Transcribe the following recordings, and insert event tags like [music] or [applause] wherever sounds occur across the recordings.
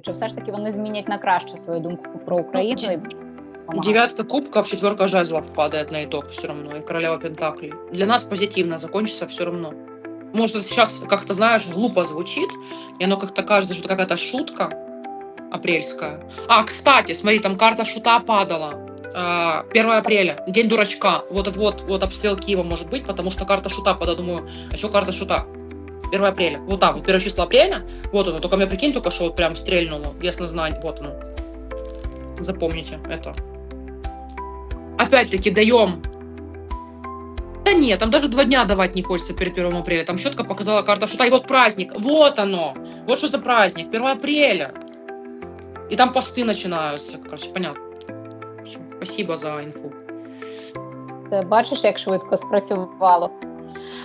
Чи все ж таки вони змінять на краще свою думку про Україну? і помагати? Девятка кубков, четверка жезлов падает на итог все равно, и королева пентаклей. Для нас позитивно закончится все равно. Может, сейчас как-то, знаешь, глупо звучит, и оно как-то кажется, что это какая-то шутка апрельская. А, кстати, смотри, там карта шута падала. А, 1 апреля, день дурачка. Вот этот вот, вот обстрел Киева может быть, потому что карта шута падала. Думаю, а что карта шута? 1 апреля. Вот там, вот первое число апреля. Вот оно. Только мне прикинь, только что вот прям стрельнуло. Ясно знать. Вот оно. Запомните это. Опять-таки даем. Да нет, там даже два дня давать не хочется перед 1 апреля. Там четко показала карта шута. И вот праздник. Вот оно. Вот что за праздник. 1 апреля. И там посты начинаются. Короче, понятно. Всё, Спасибо за инфу. Ти Бачиш, як швидко спрацювало.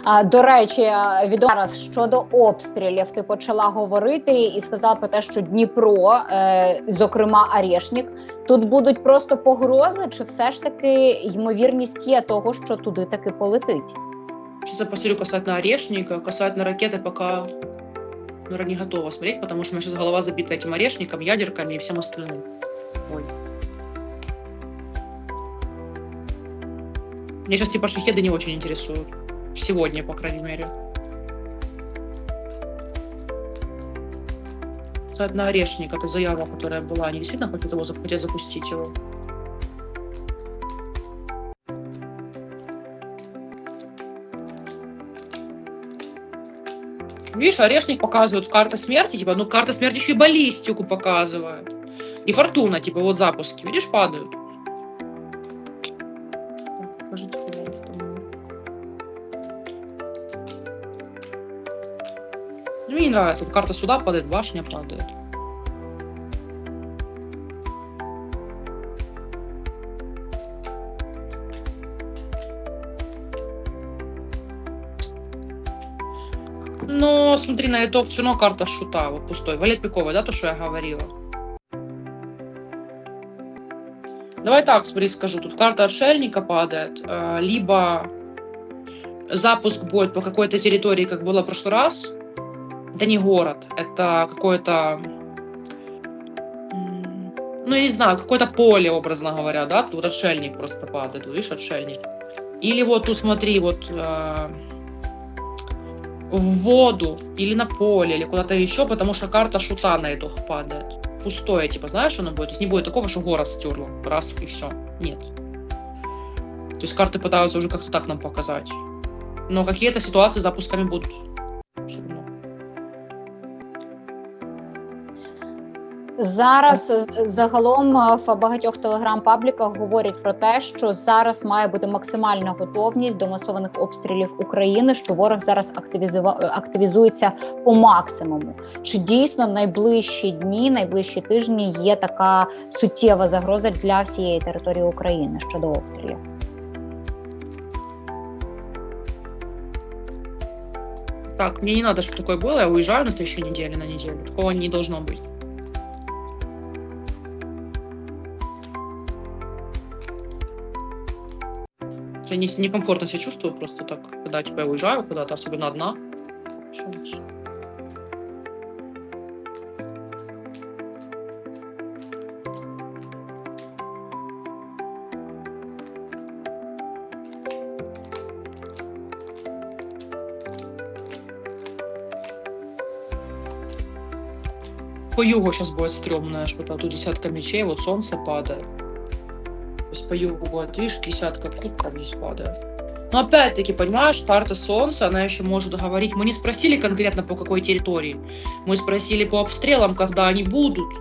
А, до речі, а, від зараз щодо обстрілів, ти почала говорити і сказала про те, що Дніпро, е, зокрема Арешнік, тут будуть просто погрози, чи все ж таки ймовірність є того, що туди таки полетить? Сейчас я посмотрю касательно орешника. Касательно ракеты пока наверное, не готова смотреть, потому что у меня сейчас голова забита этим орешником, ядерками и всем остальным. Ой. Меня сейчас типа шахеды не очень интересуют. Сегодня, по крайней мере. Касательно орешника, это заява, которая была. Они действительно хотят его хотят запустить его. Видишь, орешник показывают карта смерти, типа, ну карта смерти еще и баллистику показывает. И фортуна, типа, вот запуски, видишь, падают. Не нравится, вот карта сюда падает, башня падает. Но смотри, на итог все равно карта шута, вот пустой. Валет пиковая, да, то, что я говорила? Давай так, смотри, скажу. Тут карта отшельника падает, э, либо запуск будет по какой-то территории, как было в прошлый раз. Это не город, это какое-то... Ну, я не знаю, какое-то поле, образно говоря, да? Тут отшельник просто падает, вот видишь, отшельник. Или вот тут, смотри, вот... э, в воду или на поле, или куда-то еще, потому что карта шута на итог падает. Пустое, типа, знаешь, оно будет. То есть не будет такого, что город стерло. Раз и все. Нет. То есть карты пытаются уже как-то так нам показать. Но какие-то ситуации с запусками будут. Зараз з- загалом е, в багатьох телеграм-пабліках говорять про те, що зараз має бути максимальна готовність до масованих обстрілів України, що ворог зараз активізува- е, активізується по максимуму. Чи дійсно найближчі дні, найближчі тижні є така суттєва загроза для всієї території України щодо обстрілів? Так, мне не надо, чтобы такое было. Я уезжаю на следующей неделе на неделю. Такого не должно быть. Я не, некомфортно себя чувствую просто так, когда типа я уезжаю куда-то, особенно одна. По югу сейчас будет стрёмное что-то. Тут десятка мечей, вот солнце падает. Югу будет, видишь, десятка кубков здесь падает. Но опять-таки, понимаешь, карта Солнца, она еще может говорить. Мы не спросили конкретно по какой территории. Мы спросили по обстрелам, когда они будут.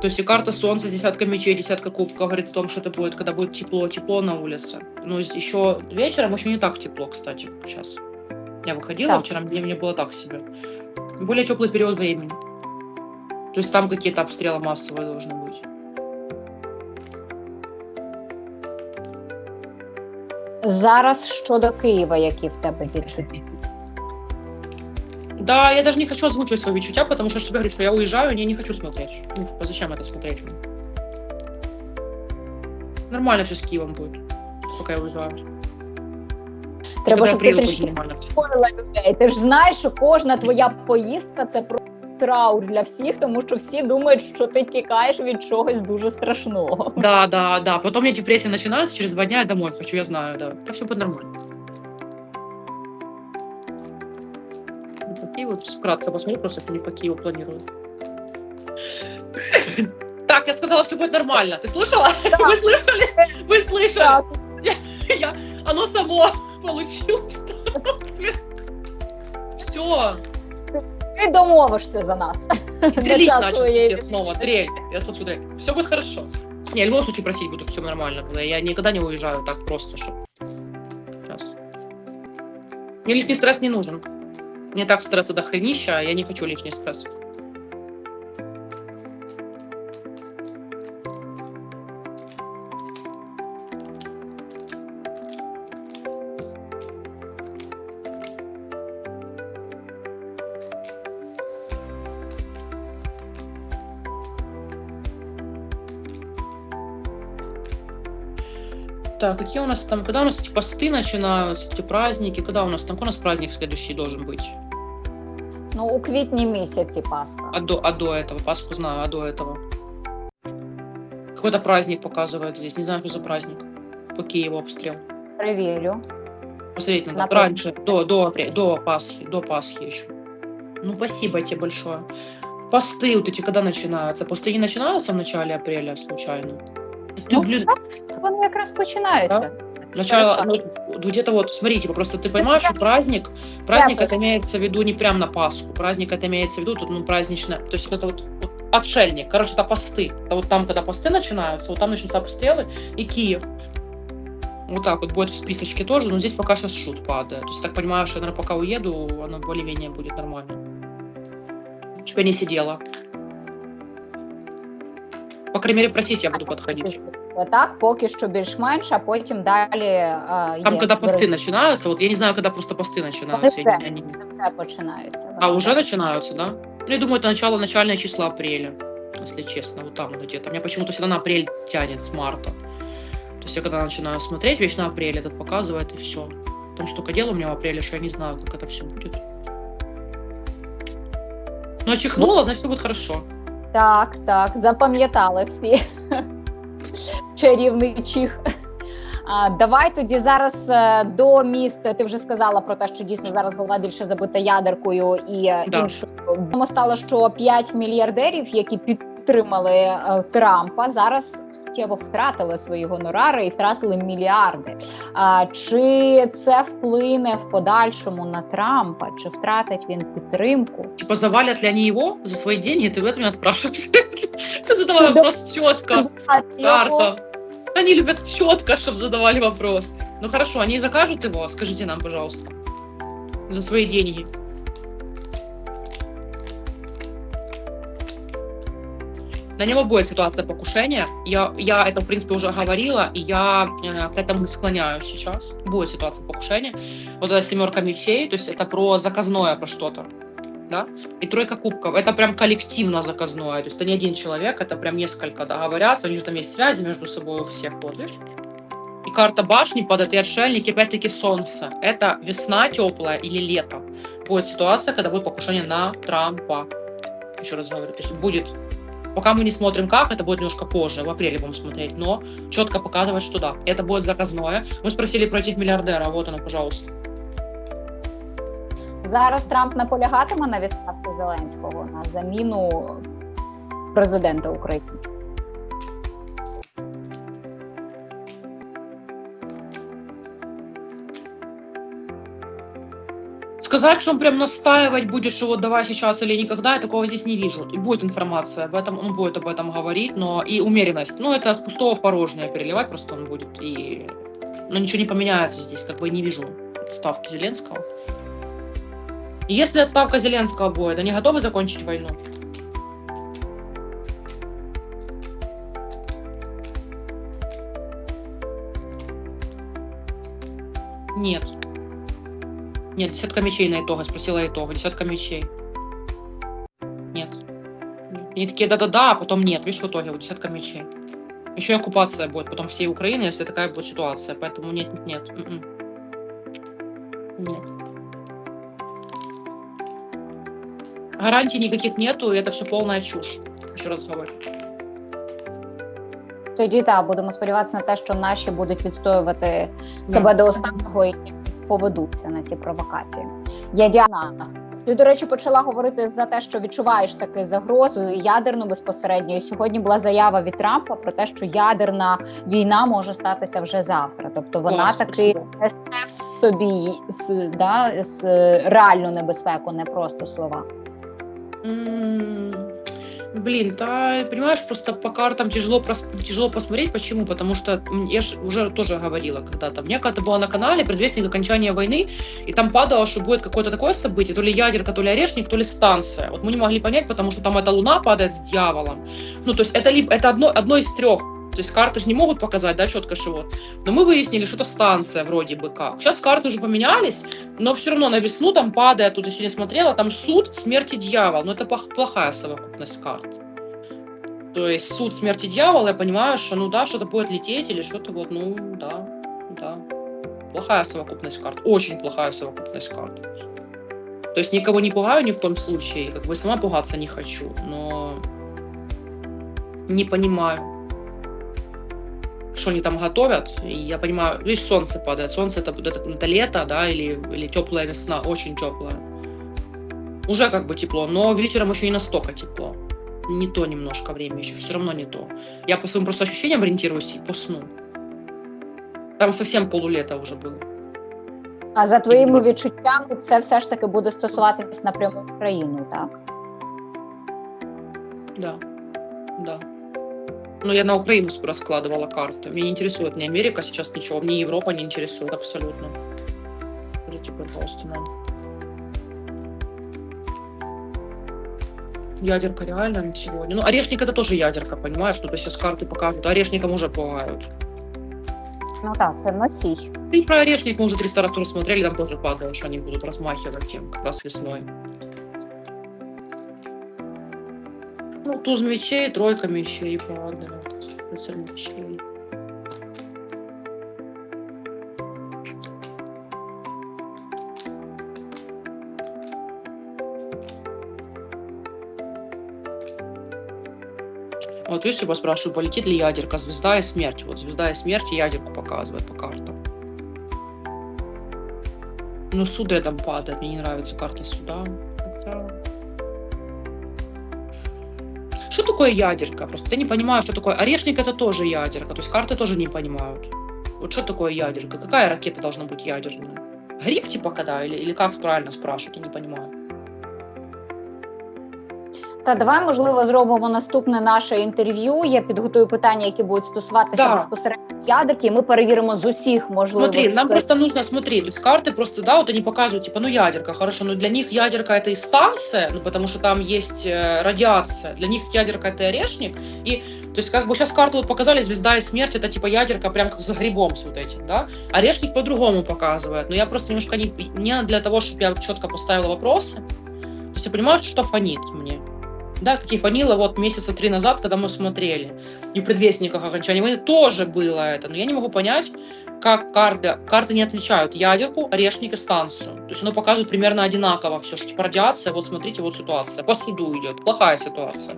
То есть и карта Солнца, десятка мечей, десятка кубков говорит о том, что это будет, когда будет тепло, тепло на улице. Но еще вечером еще не так тепло, кстати, сейчас. Я выходила Так. вчера, мне, мне было так себе. Более теплый период времени. То есть там какие-то обстрелы массовые должны быть. Зараз щодо Києва, які в тебе відчуття? Да, я даже не хочу озвучивать свои чутья, потому что, чтобы говорить, что я уезжаю, я не хочу смотреть. Ну, типа, зачем это смотреть? Нормально все с Киевом будет, пока я уезжаю. Треба, я щоб ти трішки будет людей. Ти ж знаєш, що кожна твоя поїздка це просто траур для всіх, тому що всі думають, що ти тікаєш від чогось дуже страшного. Да, да, да. Потом у меня депрессия начинается, через два дня я домой хочу, я знаю, да. Это все будет нормально. Вот Такие вот, вкратце посмотри, просто кто не по Киеву планирую. Так, я сказала, все будет нормально. Ты слышала? Вы слышали? Вы слышали? Я... Оно само получилось. Все. Ти домовишся за нас. Трелить начал сосед снова. Трель. Я слышу трель. Все будет хорошо. Не, в любом случае просить буду, все нормально. Я никогда не уезжаю так просто, что... Сейчас. Мне лишний стресс не нужен. Мне так стресса до хренища, а я не хочу лишний стресс. Так, какие у нас там, когда у нас эти посты начинаются, эти праздники, когда у нас там, у нас праздник следующий должен быть? Ну, у квітні місяці Пасха. А до, а до этого, Пасху знаю, а до этого? Какой-то праздник показывают здесь, не знаю, что за праздник. По Киеву обстрел. Перевірю. Посмотреть надо. Напомню. Раньше, до, до, апреля, до Пасхи, до Пасхи еще. Ну, спасибо тебе большое. Посты вот эти когда начинаются? Посты не начинаются в начале апреля случайно? Ты, Ну, блин, Вони якраз починаються. Начало, ну, где-то вот, смотрите, просто ты понимаешь, что праздник, праздник это имеется в виду не прям на Пасху, праздник это имеется в виду тут, ну, праздничное, то есть это вот, вот отшельник, короче, это посты, это вот там, когда посты начинаются, вот там начнутся обстрелы и Киев. Вот так вот будет в списочке тоже, но здесь пока сейчас шут падает. То есть, так понимаю, что, наверное, пока уеду, оно более-менее будет нормально. Я не сидела По крайней мере, просить я буду подходить. Так, поки що більш-менш, а потім далі е, Там, є когда посты боротьба. начинаются, вот я не знаю, когда просто посты начинаются. Вони я не- я не- Це починаються. А, уже начинаются, да? Ну, я думаю, это начало, начальное число апреля, если честно, вот там где-то. У меня почему-то всегда на апрель тянет с марта. То есть я когда начинаю смотреть, вечно апрель этот показывает, и все. Там столько дел у меня в апреле, что я не знаю, как это все будет. Ну, а чихнула, значит, все будет хорошо. Так, так, запам'ятали всі. [laughs] Чарівний чих. А, давай тоді зараз е, до міст. Ти вже сказала про те, що дійсно зараз голова більше забита ядеркою і е, Да. іншою. Відомо стало, що 5 мільярдерів, які підтримали е, Трампа, зараз суттєво втратили свої гонорари і втратили мільярди. А, чи це вплине в подальшому на Трампа? Чи втратить він підтримку? Типа, завалят ли они его за свои деньги? Ты в этом меня спрашиваешь? [laughs] Ты задавай вопрос четко. Карта. Они любят четко, чтобы задавали вопрос. Ну хорошо, они закажут его, скажите нам, пожалуйста. За свои деньги. На него будет ситуация покушения. Я, я это, в принципе, уже говорила, и я э, к этому склоняюсь сейчас. Будет ситуация покушения. Вот эта семерка мечей, то есть это про заказное, про что-то. Да? И тройка кубков. Это прям коллективно заказное. То есть это не один человек, это прям несколько договорятся. У них там есть связи между собой у всех, вот, видишь? И карта башни под этой отшельник, и опять-таки солнце. Это весна теплая или лето. Будет ситуация, когда будет покушение на Трампа. Еще раз говорю, то есть будет Пока мы не смотрим как, это будет немножко позже, в апреле будем смотреть, но четко показывать, что да, это будет заказное. Мы спросили про этих миллиардеров, вот оно, пожалуйста. Зараз Трамп наполягатиме на відставці Зеленського на заміну президента України. Сказать, что он прям настаивать будет, что вот давай сейчас или никогда, я такого здесь не вижу. И будет информация об этом, он будет об этом говорить, но и умеренность. Ну, это с пустого в порожнее переливать просто он будет. И... Но ничего не поменяется здесь, как бы не вижу отставки Зеленского. Если отставка Зеленского будет, они готовы закончить войну? Нет. Нет, десятка мечей на итога. Спросила итога. Десятка мечей. Нет. Они такие да-да-да, а потом нет. Видишь, в итоге вот десятка мечей. Еще и оккупация будет потом всей Украины, если такая будет ситуация. Поэтому нет, нет, нет. М-м. Нет. Гарантий никаких нету, и это все полная чушь. Еще раз говорю. Тоді так, будемо сподіватися на те, що наші будуть відстоювати себе до останнього і поведуться на ці провокації. Я Діана. Ти, до речі, почала говорити за те, що відчуваєш таки загрозу ядерну безпосередньо. І сьогодні була заява від Трампа про те, що ядерна війна може статися вже завтра. Тобто вона О, таки несе в собі з, да, з реальну небезпеку, не просто слова. М, Блин, да, понимаешь, просто по картам тяжело, тяжело посмотреть. Почему? Потому что я ж уже тоже говорила когда-то. Мне когда-то была на канале предвестник окончания войны, и там падало, что будет какое-то такое событие, то ли ядерка, то ли орешник, то ли станция. Вот мы не могли понять, потому что там эта луна падает с дьяволом. Ну, то есть это, либо, это одно, одно из трех. То есть карты же не могут показать, да, четко, что вот. Но мы выяснили, что это станция вроде бы как. Сейчас карты уже поменялись, но все равно на весну там падает, тут я сегодня смотрела, там суд, смерть и дьявол. Но это плох- плохая совокупность карт. То есть суд, смерть и дьявол, я понимаю, что ну да, что-то будет лететь или что-то вот, ну да, да. Плохая совокупность карт, очень плохая совокупность карт. То есть никого не пугаю ни в том случае, как бы сама пугаться не хочу, но не понимаю, что они там готовят. И я понимаю, видишь, солнце падает. Солнце это, это, это лето, да, или, или теплая весна, очень теплая. Уже как бы тепло, но вечером еще не настолько тепло. Не то немножко время еще, все равно не то. Я по своим просто ощущениям ориентируюсь и по сну. Там совсем полулето уже было. А за твоїми відчуттями, це все ж таки буде стосуватись напряму України, так? Да, да. Но я на Украину раскладывала карты. Меня не интересует ни Америка сейчас ничего, мне Европа не интересует абсолютно. Скажите, пожалуйста, нам. Ядерка реально на сегодня. Ну, орешник это тоже ядерка, понимаешь? Ну, то сейчас карты показывают. Орешником уже пугают. Ну так, це носій. И про орешник мы уже 300 раз тоже смотрели, там тоже падает, что они будут размахивать им как раз весной. Ну, туз мечей, тройка мечей падает. Рыцарь мечей. Вот видишь, я спрашиваю, полетит ли ядерка, звезда и смерть. Вот звезда и смерть ядерку показывает по картам. Ну, суд рядом падает, мне не нравится карта суда. Такое ядерка? Просто я не понимаю, что такое. Орешник это тоже ядерка, то есть карты тоже не понимают. Вот что такое ядерка? Какая ракета должна быть ядерная? Гриб типа когда? Или, или как правильно спрашивать? Я не понимаю. Та давай, можливо, зробимо наступне наше інтерв'ю. Я підготую питання, які будуть стосуватися Да. безпосередньо ядерки, і ми перевіримо з усіх можливих Смотри, нам спри- просто нужно смотреть, то есть карты просто, да, вот они показывают, типа, ну ядерка, хорошо, но для них ядерка это и станция, ну потому что там есть э, радиация, для них ядерка это и орешник, и, то есть как бы сейчас карту вот показали, звезда и смерть, это типа ядерка прям как за грибом с вот этим, да, орешник по-другому показывает, но я просто немножко не, не для того, чтобы я четко поставила вопросы, то есть я понимаю, что что фонит мне. Да, такие фанилы вот месяца три назад, когда мы смотрели. И в предвестниках окончания войны тоже было это. Но я не могу понять, как карты, карты не отличают ядерку, орешник и станцию. То есть оно показывает примерно одинаково все, что типа радиация, вот смотрите, вот ситуация. По суду идет, плохая ситуация.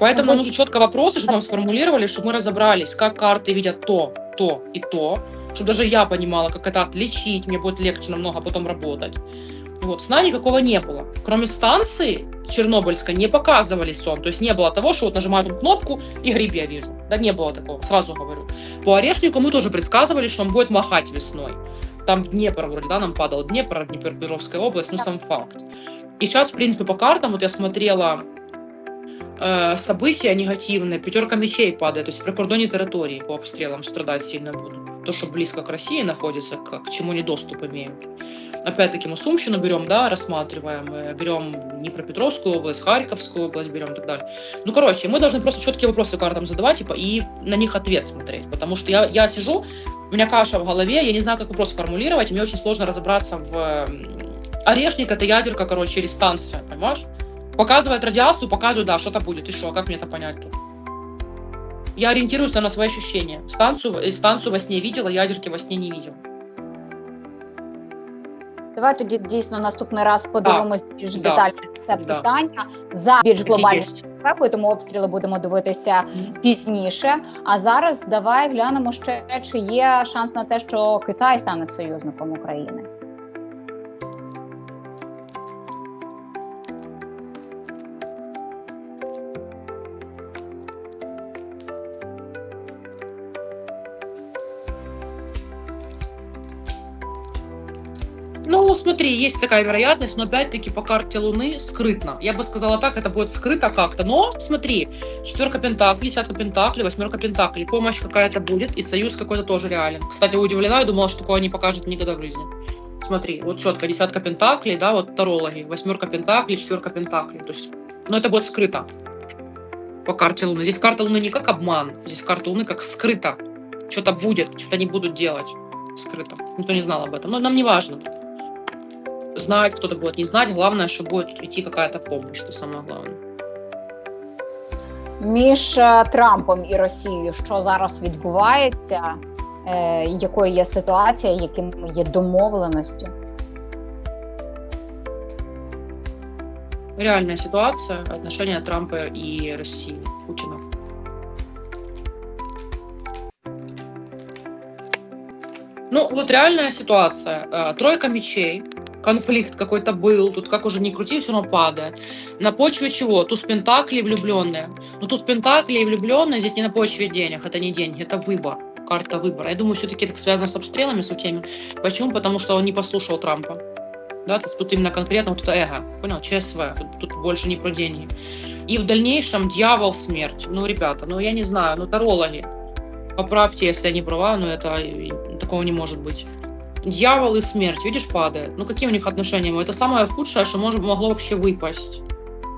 Поэтому Ну, нужно четко вопросы, чтобы нам сформулировали, чтобы мы разобрались, как карты видят то, то и то, чтобы даже я понимала, как это отличить, мне будет легче намного потом работать. Вот, сна никакого не было. Кроме станции Чернобыльской не показывали сон. То есть не было того, что вот нажимаю там кнопку и гриб я вижу. Да не было такого, сразу говорю. По Орешнику мы тоже предсказывали, что он будет махать весной. Там Днепр вроде, да, нам падал Днепр, Днепропетровская область, ну сам факт. И сейчас, в принципе, по картам, вот я смотрела э, события негативные, пятерка мечей падает, то есть при кордоне территории по обстрелам страдать сильно будут. То, что близко к России находится, к, к чему они доступ имеют. Опять-таки мы Сумщину берем, да, рассматриваем, э, берем Днепропетровскую область, Харьковскую область берем и так далее. Ну, короче, мы должны просто четкие вопросы картам задавать типа, и на них ответ смотреть, потому что я, я сижу, у меня каша в голове, я не знаю, как вопрос формулировать, мне очень сложно разобраться в... Орешник — это ядерка, короче, или станция, понимаешь? Показывает радиацию, показывает, да, что-то будет, и что, как мне это понять тут? Я ориентируюсь на свои ощущения. Станцию, э, станцию во сне видела, ядерки во сне не видел. Давай тоді дійсно наступний раз подивимось більш Да. детально це Да. питання за більш Так і глобальною єсть. безпекою, тому обстріли будемо дивитися пізніше. А зараз давай глянемо ще, чи є шанс на те, що Китай стане союзником України. Смотри, есть такая вероятность, но опять-таки по карте Луны скрытно. Я бы сказала так, это будет скрыто как-то. Но смотри, четверка пентаклей, десятка пентаклей, восьмерка пентаклей. Помощь какая-то будет, и союз какой-то тоже реален. Кстати, удивлена, я думала, что такое не покажет никогда в жизни. Смотри, вот четко десятка пентаклей, да, вот тарологи, восьмерка пентаклей, четверка пентаклей. То есть, но это будет скрыто по карте Луны. Здесь карта Луны не как обман, здесь карта Луны как скрыто. Что-то будет, что-то они будут делать скрыто. Никто не знал об этом. Но нам не важно знать, кто-то будет не знать. Главное, что будет идти какая-то помощь, что самое главное. Між е, Трампом і Росією, що зараз відбувається, е, якою є ситуація, якими є домовленості? Реальная ситуация, отношения Трампа и России, Путина. Ну, вот реальная ситуация. Э, Тройка мечей, конфликт какой-то был, тут как уже не крути, все равно падает. На почве чего? Туз Пентаклей влюбленные. Ну, туз Пентаклей влюбленные здесь не на почве денег, это не деньги, это выбор, карта выбора. Я думаю, все-таки это связано с обстрелами, с теми. Почему? Потому что он не послушал Трампа. Да, то есть тут именно конкретно вот это эго, понял, ЧСВ, тут, тут больше не про деньги. И в дальнейшем дьявол смерть. Ну, ребята, ну я не знаю, ну тарологи. Поправьте, если я не права, но это и- такого не может быть. Дьявол и смерть, видишь, падает. Ну какие у них отношения? Это самое худшее, что может, могло вообще выпасть.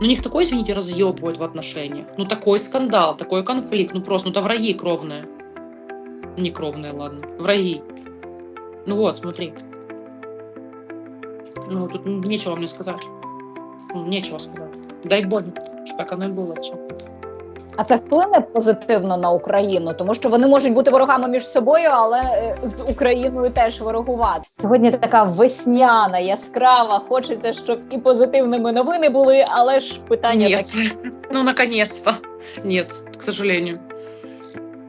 Ну, них такой, извините, разъеб будет в отношениях. Ну, такой скандал, такой конфликт. Ну, просто, ну, это враги кровные. Не кровные, ладно. Враги. Ну вот, смотри. Ну, тут нечего мне сказать. Ну, Нечего сказать. Дай Бог, щоб як оно і було. Все. А це вплине позитивно на Україну, тому що вони можуть бути ворогами між собою, але е, з Україною теж ворогувати. Сьогодні така весняна, яскрава. Хочеться, щоб і позитивними новини були, але ж питання Нет. таке. Ну, наконец-то. Нет, к сожалению.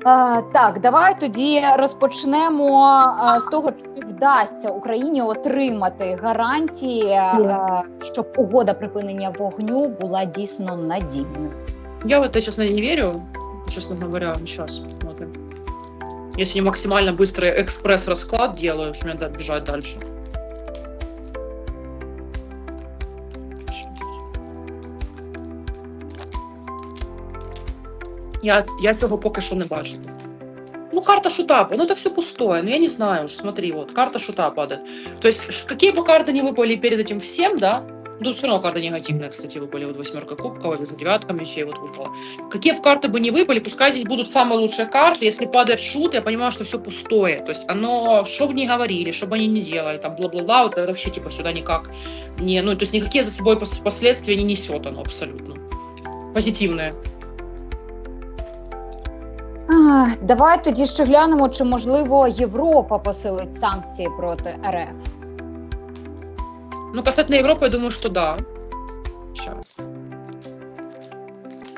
А, так, давай тоді розпочнемо а, з того, чи вдасться Україні отримати гарантії, а, щоб угода припинення вогню була дійсно надійною. Я в это, честно, не верю. Честно говоря, сейчас посмотрим. Если не максимально быстрый экспресс-расклад делаю, что мне надо бежать дальше. Я, я цього поки що не бачу. Ну, карта шута, ну это все пустое, ну я не знаю уж, смотри, вот, карта шута падает. То есть, какие бы карты не выпали перед этим всем, да, ну, все равно карты негативные, кстати, выпали, вот восьмерка кубков, вот девятка мечей вот выпала. Какие бы карты бы не выпали, пускай здесь будут самые лучшие карты, если падает шут, я понимаю, что все пустое, то есть оно, что бы ни говорили, что бы они ни делали, там, бла-бла-бла, вот это вообще, типа, сюда никак не, ну, то есть никакие за собой пос- последствия не несет оно абсолютно. Позитивные. А, давай тоді ще глянемо, чи можливо Європа посилить санкції проти РФ. Ну, касательно Европы, я думаю, что да. Сейчас.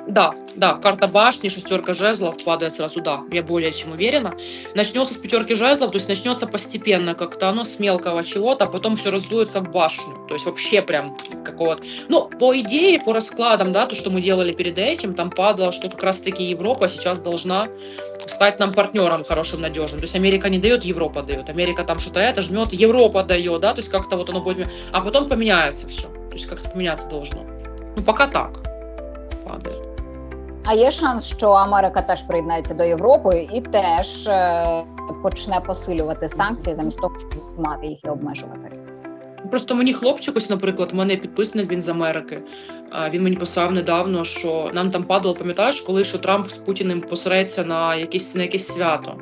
Да, да, карта башни, шестерка жезлов падает сразу, да, я более чем уверена. Начнется с пятерки жезлов, то есть начнется постепенно как-то оно с мелкого чего-то, а потом все раздуется в башню. То есть вообще прям какого-то... Ну, по идее, по раскладам, да, то, что мы делали перед этим, там падало, что как раз-таки Европа сейчас должна стать нам партнером хорошим, надежным. То есть Америка не дает, Европа дает. Америка там что-то это жмет, Европа дает, да, то есть как-то вот оно будет... А потом поменяется все. То есть как-то поменяться должно. Ну, пока так. А є шанс, що Америка теж приєднається до Європи і теж е, почне посилювати санкції замість того, щоб знімати їх і обмежувати. Просто мені хлопчик, ось, наприклад, у мене підписник він з Америки. Він мені писав недавно, що нам там падало, пам'ятаєш, коли що Трамп з Путіним посереться на якесь на якесь свято.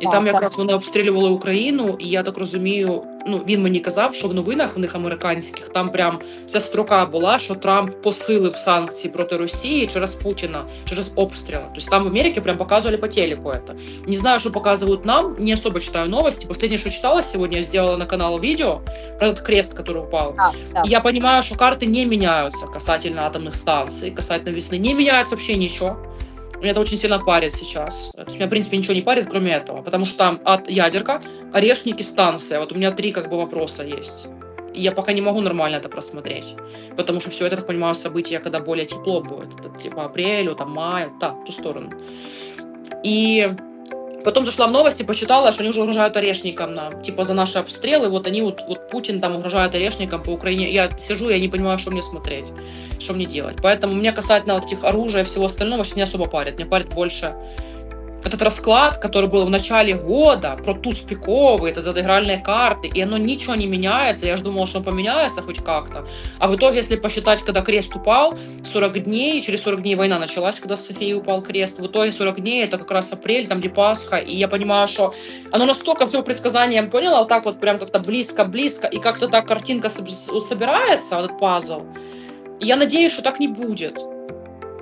І Так, там так. якраз вони обстрілювали Україну, і я так розумію, ну він мені казав, що в новинах в них американських там прям ця строка була, що Трамп посилив санкції проти Росії через Путіна, через обстріли. Тобто там в Америке прям показывали по телеку это. Не знаю, что показывают нам, не особо читаю новости. Последнее, что читала сегодня, я сделала на канал видео про этот крест, который упал. Так, так. И я понимаю, что карты не меняются касательно атомных станций, касательно весны. Не меняется вообще ничего. Меня это очень сильно парит сейчас. То есть меня, в принципе, ничего не парит, кроме этого. Потому что там от ядерка, орешники, станция. Вот у меня три как бы вопроса есть. И я пока не могу нормально это просмотреть. Потому что все это, так понимаю, события, когда более тепло будет. Это типа апрелю, там мая, так, в ту сторону. И потом зашла в новости, почитала, что они уже угрожают орешникам нам. Типа за наши обстрелы, вот они, вот, вот Путин там угрожает орешникам по Украине. Я сижу, я не понимаю, что мне смотреть, что мне делать. Поэтому меня касательно вот этих оружия и всего остального сейчас не особо парит. Мне парит больше этот расклад, который был в начале года, про туз пиковый, это игральные карты, и оно ничего не меняется. Я же думала, что он поменяется хоть как-то. А в итоге, если посчитать, когда крест упал, 40 дней, через 40 дней война началась, когда с Софией упал крест. В итоге 40 дней, это как раз апрель, там где Пасха, и я понимаю, что оно настолько все предсказанием поняла, вот так вот прям как-то близко-близко, и как-то так картинка соб- собирается, вот этот пазл. И я надеюсь, что так не будет.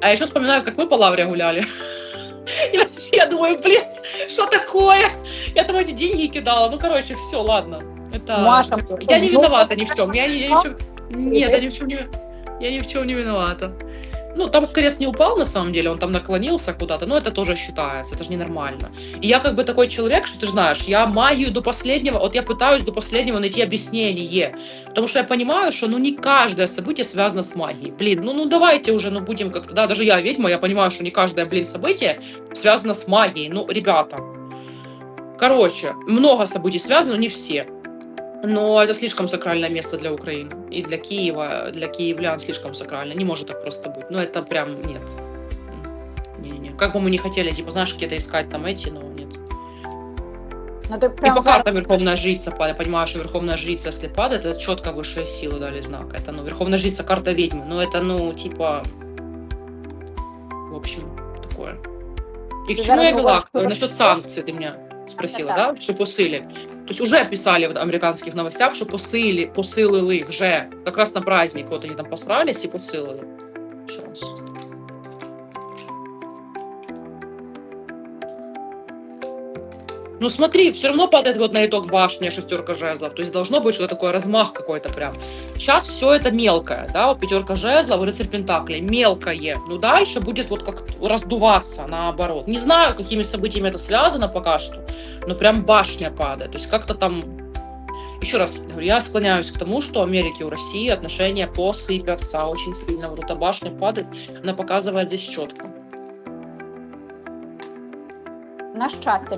А я еще вспоминаю, как мы по лавре гуляли. [laughs] [laughs] Я, я думаю, блин, что такое? Я там эти деньги кидала. Ну, короче, все, ладно. Это Маша, я не виновата ни в чем. Я, я ни в чем... Нет, я ни в чем не, я ни в чем не виновата. Ну, там крест не упал, на самом деле, он там наклонился куда-то, но это тоже считается, это же ненормально. И я как бы такой человек, что ты знаешь, я магию до последнего, вот я пытаюсь до последнего найти объяснение, потому что я понимаю, что ну не каждое событие связано с магией. Блин, ну, ну давайте уже, ну будем как-то, да, даже я ведьма, я понимаю, что не каждое, блин, событие связано с магией. Ну, ребята, короче, много событий связано, но не все. Но это слишком сакральное место для Украины. И для Киева, для киевлян слишком сакрально. Не может так просто быть. Ну, это прям нет. Не-не-не. Как бы мы не хотели, типа, знаешь, где-то искать там эти, но нет. Ну, И прям по зараз картам Верховная Жрица падает. Я понимаю, что Верховная Жрица, если падает, это четко высшие силы дали знак. Это, ну, Верховная Жрица карта ведьмы. Но это, ну, типа... В общем, такое. И к Ты чему я вела? Насчет санкций ты меня спросила, да? Что посили. То есть уже писали в американских новостях, что посили, посилили вже. Как раз на праздник. Вот они там посрались и посилили. Сейчас. Ну смотри, все равно падает вот на итог башня, шестерка жезлов. То есть должно быть что-то такое, размах какой-то прям. Сейчас все это мелкое, да, вот пятерка жезлов, рыцарь пентаклей, мелкое. Но дальше будет вот как раздуваться наоборот. Не знаю, какими событиями это связано пока что, но прям башня падает. То есть как-то там еще раз говорю, я склоняюсь к тому, что и у России отношения посыпятся очень сильно. Вот эта башня падает, она показывает здесь четко. на щастя для